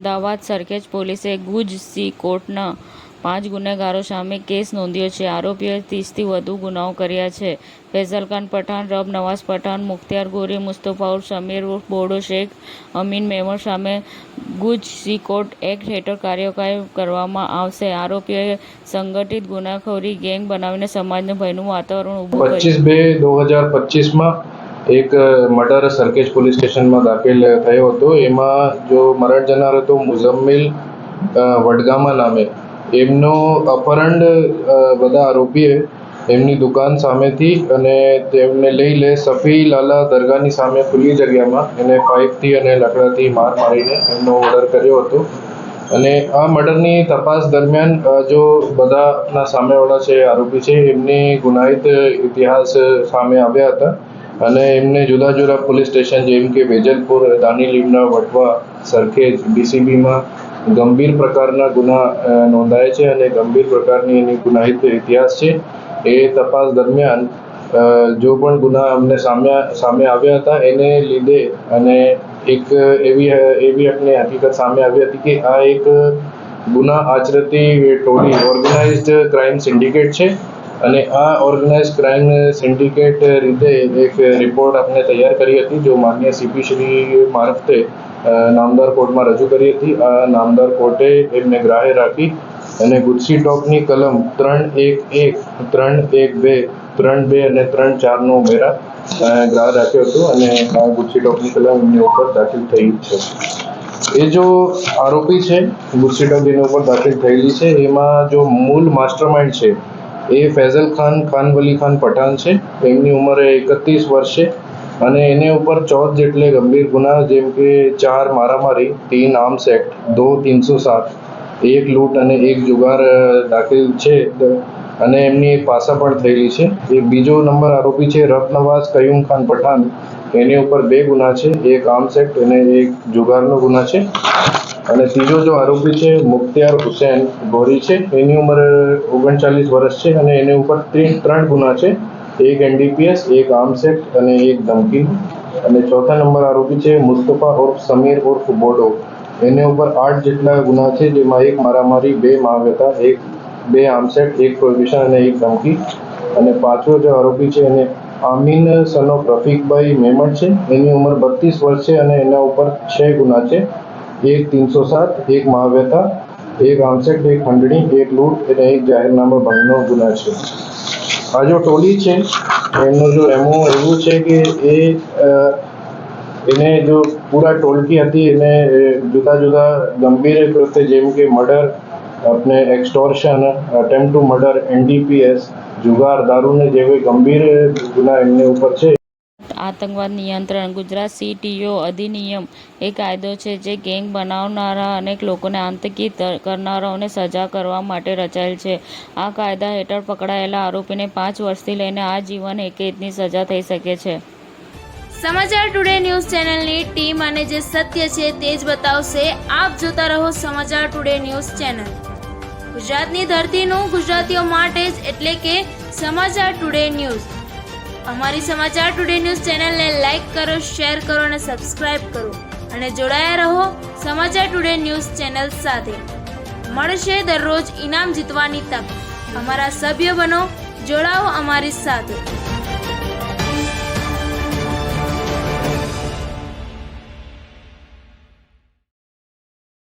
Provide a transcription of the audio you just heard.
અમદાવાદ સરખેજ પોલીસે ગુજ સી કોર્ટના પાંચ ગુનેગારો સામે કેસ નોંધ્યો છે. આરોપીઓએ ત્રીસથી વધુ ગુનાઓ કર્યા છે. ફૈઝલ ખાન પઠાણ, રબ નવાઝ પઠાણ, મુખ્તિયાર ગોરી મુસ્તફાઉર સમીર બોડો શેખ, અમીન મેમણ સામે ગુજ સી કોર્ટ એક્ટ હેઠળ કાર્યવાહી કરવામાં આવશે. આરોપીઓએ સંગઠિત ગુનાખોરી ગેંગ બનાવીને સમાજને ભયનું વાતાવરણ ઊભું પચીસ બે દો હજાર પચીસમાં એક મર્ડર સરખેજ પોલીસ સ્ટેશનમાં દાખલ થયો હતો. એમાં જો મરણ જનાર હતો મુઝમ્મિલ વડગામા નામે. એમનો અપહરણ બધા આરોપીએ એમની દુકાન સામેથી અને તેમને લઈ લે સફી લાલા દરગાહની સામે ખુલ્લી જગ્યામાં એને પાઇપથી અને લાકડાથી માર મારીને એમનો મર્ડર કર્યો હતો. અને આ મર્ડરની તપાસ દરમિયાન જો બધાના સામેવાળા છે, આરોપી છે, એમની ગુનાહિત ઇતિહાસ સામે આવ્યા હતા. અને એમને જુદા જુદા પોલીસ સ્ટેશન જેમ કે વેજલપુર દાની લીમડા વટવા, સરખેજ ડીસીબીમાં ગંભીર પ્રકારના ગુના નોંધાય છે અને ગંભીર પ્રકારની એની ગુનાહિત ઇતિહાસ છે. એ તપાસ દરમિયાન જો પણ ગુના અમને સામે સામે આવ્યા હતા, એને લીધે અને એક એવી એવી અમને હકીકત સામે આવી હતી કે આ એક ગુના આચરતી ટોળી ઓર્ગેનાઇઝ ક્રાઇમ સિન્ડિકેટ છે. અને આ ઓર્ગેનાઇઝ ક્રાઇમ સિન્ડિકેટ રીતે એક રિપોર્ટ આપણે તૈયાર કરી હતી, જો માન્ય સીપી શ્રી મારફતે નામદાર કોર્ટમાં રજૂ કરી હતી. આ નામદાર કોર્ટે એમને ગ્રાહ્ય રાખી અને ગુજસી ટોકની કલમ ત્રણ એક એક, ત્રણ એક બે, ત્રણ બે અને ત્રણ ચારનો ઉમેરા ગ્રાહ રાખ્યો હતો અને આ ગુજસી ટોકની કલમ એમની ઉપર દાખલ થઈ છે. એ જો આરોપી છે, ગુજસી ટોક જેની ઉપર દાખલ થયેલી છે, એમાં જો મૂળ માસ્ટરમાઇન્ડ છે એ ફૈઝલ ખાન ખાન વલી ખાન પઠાણ છે. એમની ઉંમર એકત્રીસ વર્ષ છે અને એને ઉપર ચૌદ જેટલે ગંભીર ગુના જેમ કે ચાર મારામારી, તીન આર્મ્સ એક્ટ, દો તીનસો સાત, એક લૂંટ અને એક જુગાર દાખલ છે. અને એમની એક પાસા પણ થયેલી છે. એ બીજો નંબર આરોપી છે રફ નવાઝ કયુમ ખાન પઠાણ. એની ઉપર બે ગુના છે, એક આર્મ્સ એક્ટ અને એક જુગારનો ગુના છે. અને ત્રીજો જો આરોપી છે, મુખ્તિયાર હુસેન ગોરી છે. એની ઉંમર ઓગણચાલીસ વર્ષ છે અને એની ઉપર ત્રણ ગુના છે. એક એનડીપીએસ, એક આર્મ્સ એક્ટ અને એક ધમકી. અને ચોથા નંબર આરોપી છે, મુસ્તફા ઉર્ફ સમીર ઉર્ફ બોડો. એની ઉપર આઠ જેટલા ગુના છે, જેમાં એક મારામારી, બે માવ્યતા એક, બે આર્મ્સ એક પ્રોહિબિશન અને એક ધમકી. અને પાંચમો જે આરોપી છે, એને આમીન સનો રફીકભાઈ મેમણ છે. એની ઉંમર બત્રીસ વર્ષ છે અને એના ઉપર છ ગુના છે. એક તીનસો સાત, એક મહાવ્યથા એક આમસેટ એક ખંડણી, એક લૂંટ અને એક જાહેરનામા ભંગનો ગુના છે. આ જો ટોલી છે, એમનો જો એમો એવું છે કે એ એને જો પૂરા ટોલકી હતી, એને જુદા જુદા ગંભીર કૃત્ય જેમ કે મર્ડર આપણે extortion attempt to murder, NDPS જુગાર દારૂને જેવી ગંભીર ગુના એમની ઉપર છે. આતંકવાદ નિયંત્રણ ગુજરાત સીટીઓ અધિનિયમ એ કાયદો છે જે ગેંગ બનાવનારા અનેક લોકોને આતંકિત કરનારાઓને સજા કરવા માટે રચાયેલ છે. આ કાયદા હેઠળ પકડાયેલા આરોપીને પાંચ વર્ષથી લઈને આજીવન કેદની સજા થઈ શકે છે. સમાચાર ટુડે ન્યૂઝ ચેનલની ટીમ અને જે સત્ય છે તે જ બતાવશે. આપ જોતા રહો સમાચાર ટુડે ન્યૂઝ ચેનલ ગુજરાતની ધરતીનું ગુજરાતીઓ માટે જ એટલે કે સમાચાર ટુડે ન્યૂઝ. અમારી સમાચાર ટુડે ન્યૂઝ ચેનલને લાઈક કરો, શેર કરો અને સબસ્ક્રાઇબ કરો. અને જોડાયા રહો સમાચાર ટુડે ન્યૂઝ ચેનલ સાથે. મળશે દરરોજ ઇનામ જીતવાની તક. અમારા સભ્ય બનો, જોડાઓ અમારી સાથે.